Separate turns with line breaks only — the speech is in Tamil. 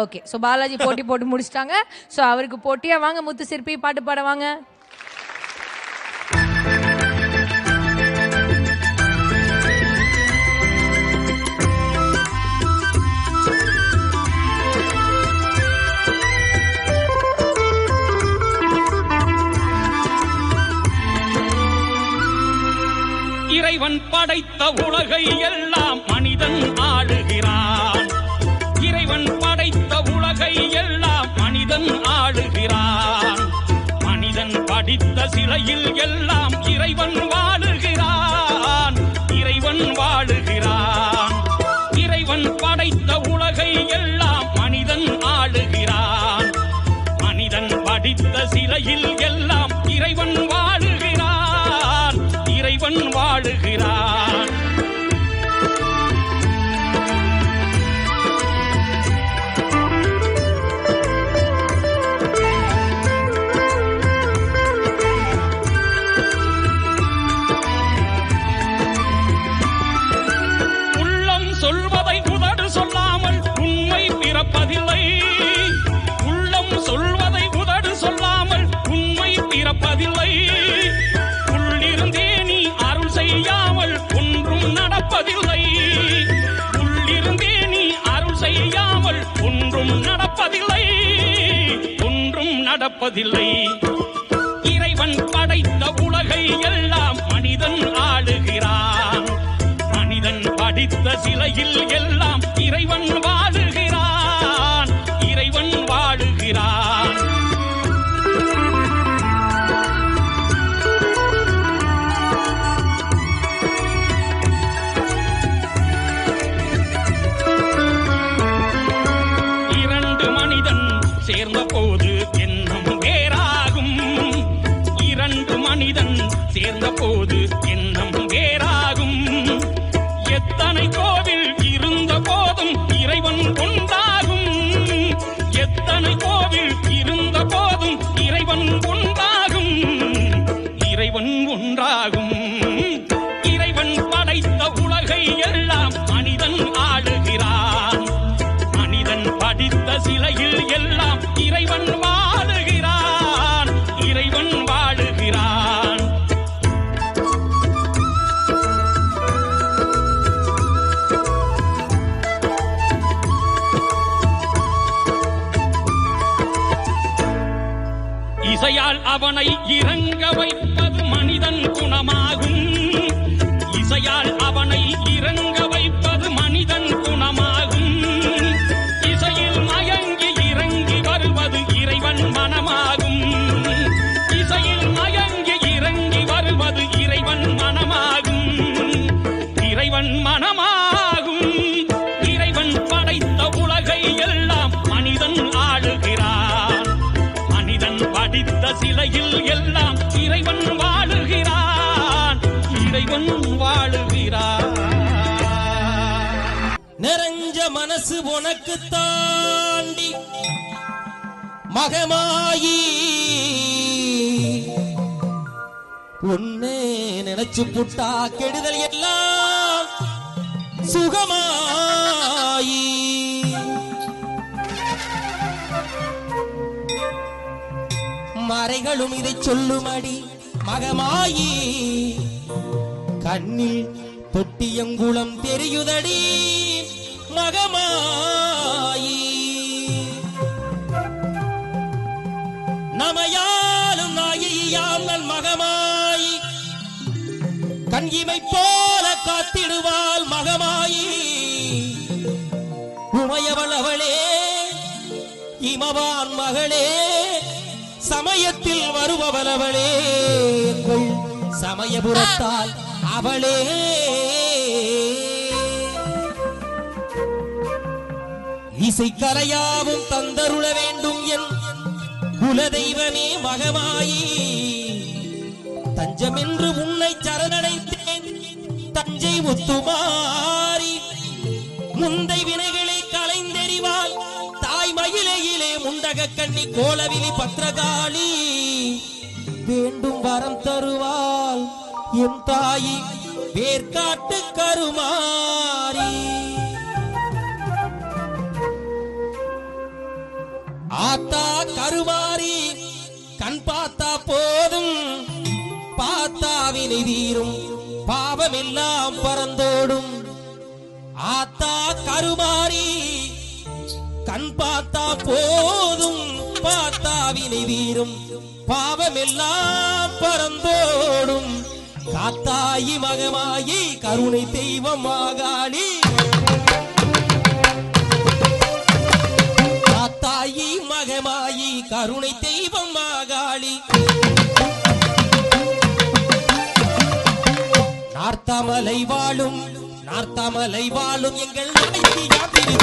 ஓகே. ஸோ பாலாஜி போட்டி போட்டு முடிச்சிட்டாங்க. ஸோ அவருக்கு போட்டியாக வாங்க முத்து சிற்பி பாட்டு பாட வாங்க.
இறைவன் படைத்த உலகை எல்லாம் மனிதன் ஆளுகிறான். எல்லாம் மனிதன் ஆளுகிறான். மனிதன் படித்த சிலையில் எல்லாம் இறைவன் வாழுகிறான். இறைவன் வாழுகிறான். இறைவன் படைத்த உலகை எல்லாம் மனிதன் ஆளுகிறான். மனிதன் படித்த சிலையில் எல்லாம் ஒன்றும் நடப்பதில்லை. ஒன்றும் நடப்பதில்லை. இறைவன் படைத்த உலகை எல்லாம் மனிதன் ஆளுகிறான். மனிதன் படித்த சிலையில் எல்லாம் இறைவன் வாழுகிறான். இறைவன் வாழுகிறான். இசையால் அவனை இறங்க வைப்பது மனிதன் குணமாகும். இசையால் அவனை இறங்க வைப்பது மனிதன் குணமாகும். இசையில் மயங்கி இறங்கி வருவது இறைவன் மனமாகும். உலகில் எல்லாம் இறைவன் வாழுகிறான். இறைவன் வாழுகிறான்.
நிறைஞ்ச மனசு உனக்கு தாண்டி மகமாயி உன்னே நினைச்சு புட்டா கெடுதல் எல்லாம் சுகமா மறைகளும் இதை சொல்லுமடி. மகமாயி கண்ணில் தொட்டியங்குளம் தெரியுதடி. மகமாயி நமையாலும் நாயியாம் நன் மகமாயி. கண்கிமை போல காத்திடுவாள் மகமாயி. உமையவள் அவளே இமவான் மகளே. சமயத்தில் வருபவள் அவளே எங்கள் சமயபுரத்தால் அவளே. இசைக்கரையாவும் தந்தருள வேண்டும் என் குலதெய்வமே மகமாயி. தஞ்சமென்று உன்னை சரணடைத்தேன். தஞ்சை முத்துமாரி முந்தை மேகக்கண்ணி கண்ணி கோலவிழி பத்திரகாளி வேண்டும் வரம் தருவாள் என் தாயி வேர்காட்டு கருமாறி. ஆத்தா கருமாறி கண் பார்த்தா போதும். பார்த்தாவினை தீரும் பாவமெல்லாம் பறந்தோடும். ஆத்தா கருமாறி கண் பார்த்தா போதும் பார்த்தாவினை வீரும் பாவமெல்லாம் பறந்தோடும். காத்தாயி மகமாயி கருணை தெய்வம் மாகாளி காத்தாயி மகமாயி கருணை தெய்வம் மாகாளி நார்த்தாமலை வாழும் நார்த்தாமலை வாழும் எங்கள் நாயகி யாத்திரை